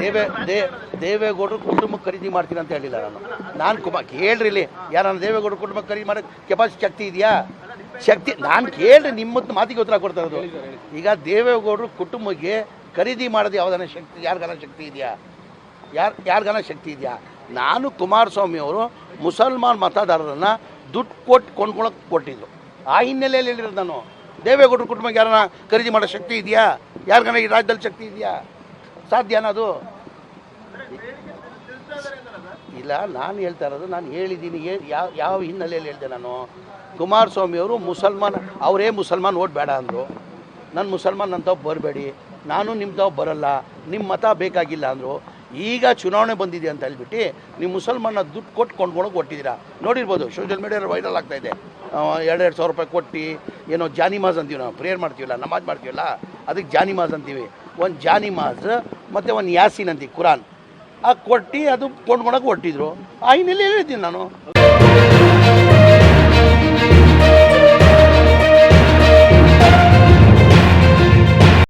ದೇವೇ, they, ದೇವೇಗೌಡರು ಕುಟುಂಬಕ್ಕೆ ಖರೀದಿ ಮಾಡ್ತೀನಿ ಅಂತ ಹೇಳಿಲ್ಲ ನಾನು. ನಾನು ಕುಮ ಕೇಳ್ರಿ ಇಲ್ಲಿ. ಯಾರು ದೇವೇಗೌಡರು ಕುಟುಂಬಕ್ಕೆ ಖರೀದಿ ಮಾಡೋಕ್ಕೆ ಕೆಪಾಸಿಟಿ ಶಕ್ತಿ ಇದೆಯಾ? ಶಕ್ತಿ, ನಾನು ಕೇಳ್ರಿ ನಿಮ್ಮ ಮಾತಿಗೆ ಉತ್ತರ ಕೊಡ್ತಾ ಇರೋದು. ಈಗ ದೇವೇಗೌಡರು ಕುಟುಂಬಕ್ಕೆ ಖರೀದಿ ಮಾಡೋದು ಯಾವ್ದಾನ ಶಕ್ತಿ ಯಾರಿಗಾನ ಶಕ್ತಿ ಇದೆಯಾ? ಯಾರು ಯಾರಿಗಾನ ಶಕ್ತಿ ಇದೆಯಾ? ನಾನು ಕುಮಾರಸ್ವಾಮಿ ಅವರು ಮುಸಲ್ಮಾನ್ ಮತದಾರರನ್ನು ದುಡ್ಡು ಕೊಟ್ಟು ಕೊಂಡ್ಕೊಳಕ್ಕೆ ಕೊಟ್ಟಿದ್ದು. ಆ ಹಿನ್ನೆಲೆಯಲ್ಲಿ ಹೇಳಿರೋದು ನಾನು. ದೇವೇಗೌಡರು ಕುಟುಂಬಕ್ಕೆ ಯಾರನ್ನ ಖರೀದಿ ಮಾಡೋ ಶಕ್ತಿ ಇದೆಯಾ? ಯಾರಿಗಾನ ಈ ರಾಜ್ಯದಲ್ಲಿ ಶಕ್ತಿ ಇದೆಯಾ? ಸಾಧ್ಯನಾ ಅದು ಇಲ್ಲ, ನಾನು ಹೇಳ್ತಾ ಇರೋದು, ನಾನು ಹೇಳಿದ್ದೀನಿ ಯಾವ ಯಾವ ಹಿನ್ನೆಲೆಯಲ್ಲಿ ಹೇಳಿದೆ ನಾನು? ಕುಮಾರಸ್ವಾಮಿ ಅವರು ಮುಸಲ್ಮಾನ್, ಅವರೇ ಮುಸಲ್ಮಾನ್ ಓಟ್ ಬೇಡ ಅಂದರು. ನಾನು ಮುಸಲ್ಮಾನ್ ಅಂತ ಬರಬೇಡಿ, ನಾನು ನಿಮ್ಮ ತಾವು ಬರಲ್ಲ ನಿಮ್ಮ ಮತ ಬೇಕಾಗಿಲ್ಲ ಅಂದರು. ಈಗ ಚುನಾವಣೆ ಬಂದಿದೆ ಅಂತ ಹೇಳ್ಬಿಟ್ಟು ನೀವು ಮುಸಲ್ಮಾನ ದುಡ್ಡು ಕೊಟ್ಟು ಕೊಂಡ್ಕೊಳಕ್ಕೆ ಕೊಟ್ಟಿದ್ದೀರಾ ನೋಡಿರ್ಬೋದು ಸೋಷಿಯಲ್ ಮೀಡಿಯಲ್ಲಿ ವೈರಲ್ ಆಗ್ತಾ ಇದೆ. ಎರಡೆರಡು ಸಾವಿರ ರೂಪಾಯಿ ಕೊಟ್ಟು, ಏನೋ ಜಾನಿಮಾಜ್ ಅಂತೀವಿ ನಾವು ಪ್ರೇಯರ್ ಮಾಡ್ತೀವಲ್ಲ, ನಮಾಜ್ ಮಾಡ್ತೀವಲ್ಲ, ಅದಕ್ಕೆ ಜಾನಿಮಾಜ್ ಅಂತೀವಿ. ಒಂದು ಜಾನಿಮಾಜ್ ಮತ್ತು ಒಂದು ಯಾಸಿನ್ ಅಂತೀವಿ, ಕುರಾನ್. ಆ ಕೊಟ್ಟು ಅದು ಕೊಂಡ್ಕೊಳಕ್ಕೆ ಕೊಟ್ಟಿದ್ರು ಆ ಹಿನ್ನೆಲೆ ಹೇಳಿದ್ದೀನಿ ನಾನು?